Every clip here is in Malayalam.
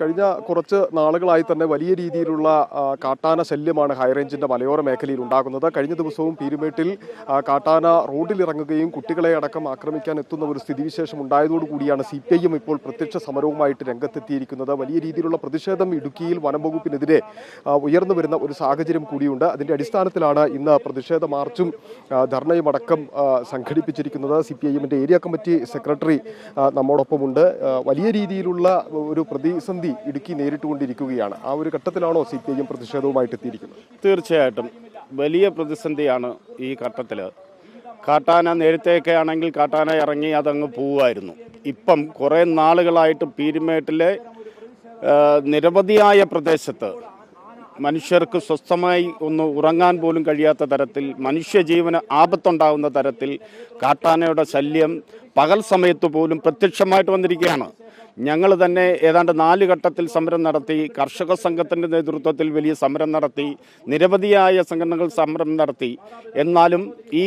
കഴിഞ്ഞ കുറച്ച് നാളുകളായി തന്നെ വലിയ രീതിയിലുള്ള കാട്ടാന ശല്യമാണ് ഹൈറേഞ്ചിന്റെ മലയോര മേഖലയിൽ ഉണ്ടാകുന്നത്. കഴിഞ്ഞ ദിവസവും പീരുമേട്ടിൽ കാട്ടാന റോഡിലിറങ്ങുകയും കുട്ടികളെ അടക്കം ആക്രമിക്കാൻ എത്തുന്ന ഒരു സ്ഥിതിവിശേഷം ഉണ്ടായതോടുകൂടിയാണ് സി പി ഐ ഇപ്പോൾ പ്രത്യക്ഷ സമരവുമായിട്ട് രംഗത്തെത്തിയിരിക്കുന്നത്. വലിയ രീതിയിലുള്ള പ്രതിഷേധം ഇടുക്കിയിൽ വനം വകുപ്പിനെതിരെ ഉയർന്നു വരുന്ന ഒരു സാഹചര്യം കൂടിയുണ്ട്. അതിന്റെ അടിസ്ഥാനത്തിലാണ് ഇന്ന് പ്രതിഷേധ മാർച്ചും ധർണയും അടക്കം സംഘടിപ്പിച്ചിരിക്കുന്നത്. സി പി ഐ എമ്മിന്റെ ഏരിയ കമ്മിറ്റി സെക്രട്ടറി നമ്മോടൊപ്പമുണ്ട്. വലിയ രീതിയിലുള്ള ഒരു പ്രതിസന്ധി ഇടുക്കി നേരിട്ടുകൊണ്ടിരിക്കുകയാണ്. ആ ഒരു ഘട്ടത്തിലാണോ സി പി ഐ എം പ്രതിഷേധവുമായിട്ട് എത്തിയിരിക്കുന്നത്? തീർച്ചയായിട്ടും. വലിയ പ്രതിസന്ധിയാണ് ഈ ഘട്ടത്തിൽ കാട്ടാന നേരത്തെയൊക്കെ ആണെങ്കിൽ കാട്ടാന ഇറങ്ങി അതങ്ങ് പോവുമായിരുന്നു. ഇപ്പം കുറേ നാളുകളായിട്ട് പീരുമേട്ടിലെ നിരവധിയായ പ്രദേശത്ത് മനുഷ്യർക്ക് സ്വസ്ഥമായി ഒന്ന് ഉറങ്ങാൻ പോലും കഴിയാത്ത തരത്തിൽ മനുഷ്യജീവന് ആപത്തുണ്ടാകുന്ന തരത്തിൽ കാട്ടാനയുടെ ശല്യം പകൽ സമയത്ത് പോലും പ്രത്യക്ഷമായിട്ട് വന്നിരിക്കുകയാണ്. ഞങ്ങൾ തന്നെ ഏതാണ്ട് നാല് ഘട്ടത്തിൽ സമരം നടത്തി കർഷക സംഘത്തിന്റെ നേതൃത്വത്തിൽ വലിയ സമരം നടത്തി നിരവധിയായ സംഘടനകൾ സമരം നടത്തി. എന്നാലും ഈ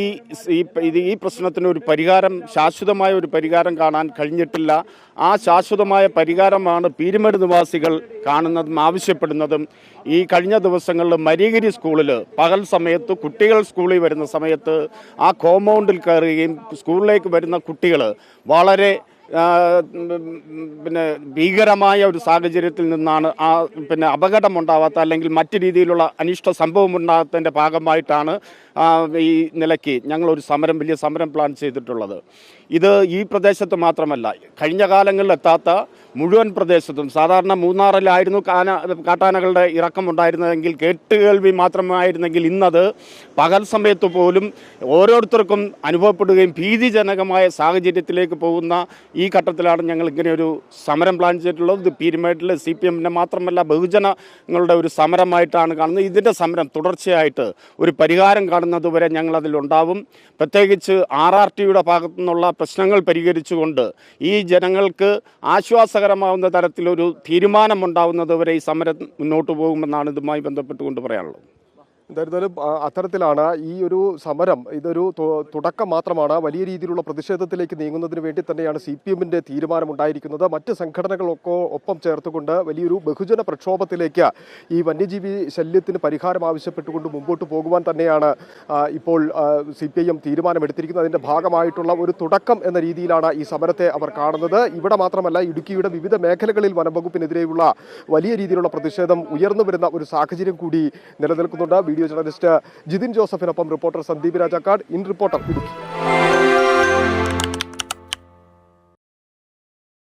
ഈ പ്രശ്നത്തിന് ഒരു പരിഹാരം ശാശ്വതമായ ഒരു പരിഹാരം കാണാൻ കഴിഞ്ഞിട്ടില്ല. ആ ശാശ്വതമായ പരിഹാരമാണ് പീരുമേട് നിവാസികൾ കാണുന്നതും ആവശ്യപ്പെടുന്നതും. ഈ കഴിഞ്ഞ ദിവസങ്ങളിൽ മരിയഗിരി സ്കൂളിൽ പകൽ സമയത്ത് കുട്ടികൾ സ്കൂളിൽ വരുന്ന സമയത്ത് ആ കോമ്പൗണ്ടിൽ കയറുകയും സ്കൂളിലേക്ക് വരുന്ന കുട്ടികൾ വളരെ പിന്നെ ഭീകരമായ ഒരു സാഹചര്യത്തിൽ നിന്നാണ് ആ പിന്നെ അപകടമുണ്ടാവാത്ത അല്ലെങ്കിൽ മറ്റു രീതിയിലുള്ള അനിഷ്ട സംഭവം ഉണ്ടാകാത്തതിന്റെ ഭാഗമായിട്ടാണ് ഈ നിലയ്ക്ക് ഞങ്ങളൊരു സമരം വലിയ സമരം പ്ലാൻ ചെയ്തിട്ടുള്ളത്. ഇത് ഈ പ്രദേശത്ത് മാത്രമല്ല കഴിഞ്ഞ കാലങ്ങളിൽ എത്താത്ത മുഴുവൻ പ്രദേശത്തും സാധാരണ മൂന്നാറിലായിരുന്നു കാന കാട്ടാനകളുടെ ഇറക്കം ഉണ്ടായിരുന്നതെങ്കിൽ കേട്ടുകേൾവി മാത്രമായിരുന്നെങ്കിൽ ഇന്നത് പകൽ സമയത്ത് പോലും ഓരോരുത്തർക്കും അനുഭവപ്പെടുകയും ഭീതിജനകമായ സാഹചര്യത്തിലേക്ക് പോകുന്ന ഈ ഘട്ടത്തിലാണ് ഞങ്ങൾ ഇങ്ങനെ ഒരു സമരം പ്ലാൻ ചെയ്തിട്ടുള്ളത്. ഇത് പീരുമേട്ടിൽ സി പി എമ്മിന്റെ മാത്രമല്ല ബഹുജനങ്ങളുടെ ഒരു സമരമായിട്ടാണ് കാണുന്നത്. ഇതിന്റെ സമരം തുടർച്ചയായിട്ട് ഒരു പരിഹാരം കാണുന്നതുവരെ ഞങ്ങൾ അതിലുണ്ടാവും പ്രത്യേകിച്ച് ആർ ആർ ടിയുടെ ഭാഗത്തു നിന്നുള്ള പ്രശ്നങ്ങൾ പരിഹരിച്ചുകൊണ്ട് ഈ ജനങ്ങൾക്ക് ആശ്വാസകരമാവുന്ന തരത്തിലൊരു തീരുമാനമുണ്ടാവുന്നത് വരെ ഈ സമരം മുന്നോട്ട് പോകുമെന്നാണ് ഇതുമായി ബന്ധപ്പെട്ടുകൊണ്ട് പറയാനുള്ളത്. എന്തായിരുന്നാലും അത്തരത്തിലാണ് ഈ ഒരു സമരം ഇതൊരു തുടക്കം മാത്രമാണ്. വലിയ രീതിയിലുള്ള പ്രതിഷേധത്തിലേക്ക് നീങ്ങുന്നതിന് വേണ്ടി തന്നെയാണ് സി പി എമ്മിന്റെ തീരുമാനമുണ്ടായിരിക്കുന്നത്. മറ്റ് സംഘടനകളൊക്കെ ഒപ്പം ചേർത്തുകൊണ്ട് വലിയൊരു ബഹുജന പ്രക്ഷോഭത്തിലേക്ക് ഈ വന്യജീവി ശല്യത്തിന് പരിഹാരം ആവശ്യപ്പെട്ടുകൊണ്ട് മുമ്പോട്ട് പോകുവാൻ തന്നെയാണ് ഇപ്പോൾ സി പി ഐ എം തീരുമാനമെടുത്തിരിക്കുന്നത്. അതിന്റെ ഭാഗമായിട്ടുള്ള ഒരു തുടക്കം എന്ന രീതിയിലാണ് ഈ സമരത്തെ അവർ കാണുന്നത്. ഇവിടെ മാത്രമല്ല ഇടുക്കിയുടെ വിവിധ മേഖലകളിൽ വനംവകുപ്പിനെതിരെയുള്ള വലിയ രീതിയിലുള്ള പ്രതിഷേധം ഉയർന്നു വരുന്ന ഒരു സാഹചര്യം കൂടി നിലനിൽക്കുന്നുണ്ട്. Video journalist Jithin ജോസഫിനൊപ്പം reporter Sandeep Rajakkad. In reporter Idukki.